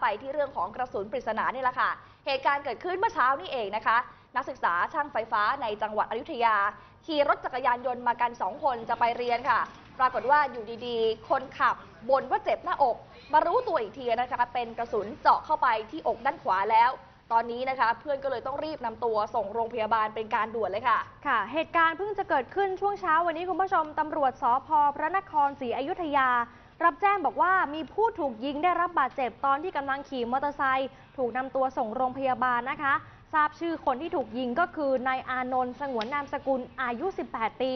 ไปที่เรื่องของกระสุนปริศนานี่แหละค่ะ เหตุการณ์เกิดขึ้นเมื่อเช้านี่เองนะคะ นักศึกษาช่างไฟฟ้าในจังหวัดอยุธยา ขี่รถจักรยานยนต์มากัน 2 คนจะไปเรียนค่ะ ปรากฏว่าอยู่ดีๆ คนขับบ่นว่าเจ็บหน้าอก มารู้ตัวอีกทีนะคะ เป็นกระสุนเจาะเข้าไปที่อกด้านขวาแล้วตอนนี้นะคะเพื่อนก็เลยต้องรีบนำตัวส่งโรงพยาบาลเป็นการด่วนเลยค่ะ ค่ะ เหตุการณ์เพิ่งจะเกิดขึ้นช่วงเช้าวันนี้คุณผู้ชมตำรวจสพพระนครศรีอยุธยา รับแจ้งบอกว่ามีผู้ถูกยิงได้รับบาดเจ็บตอนที่กำลังขี่มอเตอร์ไซค์ถูกนำตัวส่งโรงพยาบาลนะคะ ทราบชื่อคนที่ถูกยิงก็คือนายอานนท์สงวนนามสกุลอายุ 18 ปี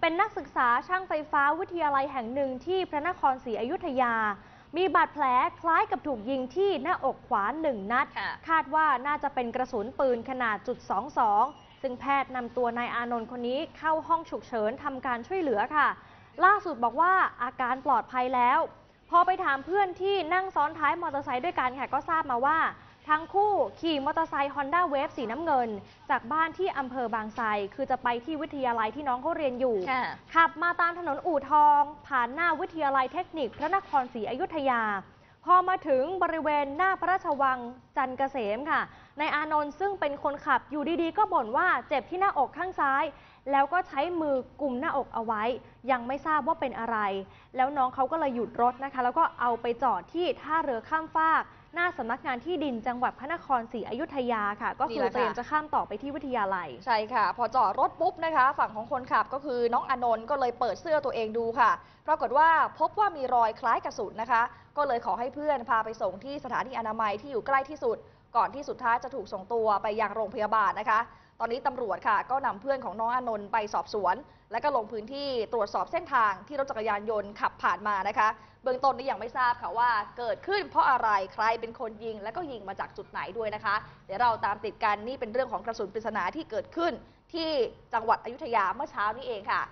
เป็นนักศึกษาช่างไฟฟ้าวิทยาลัยแห่งหนึ่งที่พระนครศรีอยุธยา มีบาดแผลคล้ายกับถูกยิงที่หน้าอกขวาหนึ่งนัดค่ะคาดว่าน่าจะเป็นกระสุนปืนขนาดจุด22ซึ่งแพทย์นำตัวนายอานนท์คนนี้เข้าห้องฉุกเฉินทำการช่วยเหลือค่ะ ล่าสุดบอกว่าอาการปลอดภัยแล้ว พอไปถามเพื่อนที่นั่งซ้อนท้ายมอเตอร์ไซค์ด้วยกันค่ะก็ทราบมาว่า ทั้งคู่ขี่มอเตอร์ไซค์ Honda Wave สีน้ำเงิน จากบ้านที่อำเภอบางไทรคือจะไปที่วิทยาลัยที่น้องเขาเรียนอยู่ ค่ะ ขับมาตามถนนอู่ทอง ผ่านหน้าวิทยาลัยเทคนิคพระนครศรีอยุธยา พอมาถึงบริเวณหน้าพระราชวังจันเกษมค่ะนายอานนท์ซึ่งเป็นคนขับอยู่ดีๆ ก็บ่นว่าเจ็บที่หน้าอกข้างซ้าย แล้วก็ใช้มือกุมหน้าอกเอาไว้ ยังไม่ทราบว่าเป็นอะไร แล้วน้องเขาก็เลยหยุดรถนะคะ แล้วก็เอาไปจอดที่ท่าเรือข้ามฟาก หน้าสำนักงานที่ดินจังหวัดพระนครศรีอยุธยาค่ะ ก็นี่คืแหอละค่ะ เตรียมจะข้ามต่อไปที่วิทยาลัย ใช่ค่ะ พอจอดรถปุ๊บนะคะ ฝั่งของคนขับก็คือน้องอานนท์ก็เลยเปิดเสื้อตัวเองดูค่ะ ปรากฏว่าพบว่ามีรอยคล้ายกระสุนนะคะ ก็เลยขอให้เพื่อนพาไปส่งที่สถานีอนามัยที่อยู่ใกล้ที่สุด ก่อนที่สุดท้ายจะถูกส่งตัวไปยังโรงพยาบาลนะคะ ตอนนี้ตำรวจค่ะ ก็นำเพื่อนของน้องอานนท์ไปสอบสวน และก็ลงพื้นที่ตรวจสอบเส้นทางที่รถจักรยานยนต์ขับผ่านมานะคะ เบื้องต้นนี้ยังไม่ทราบค่ะว่าเกิดขึ้นเพราะอะไรใครเป็นคนยิง และก็ยิงมาจากจุดไหนด้วยนะคะ เดี๋ยวเราตามติดกันนี่เป็นเรื่องของกระสุนปริศนาที่เกิดขึ้นที่จังหวัดอยุธยาเมื่อเช้านี้เองค่ะ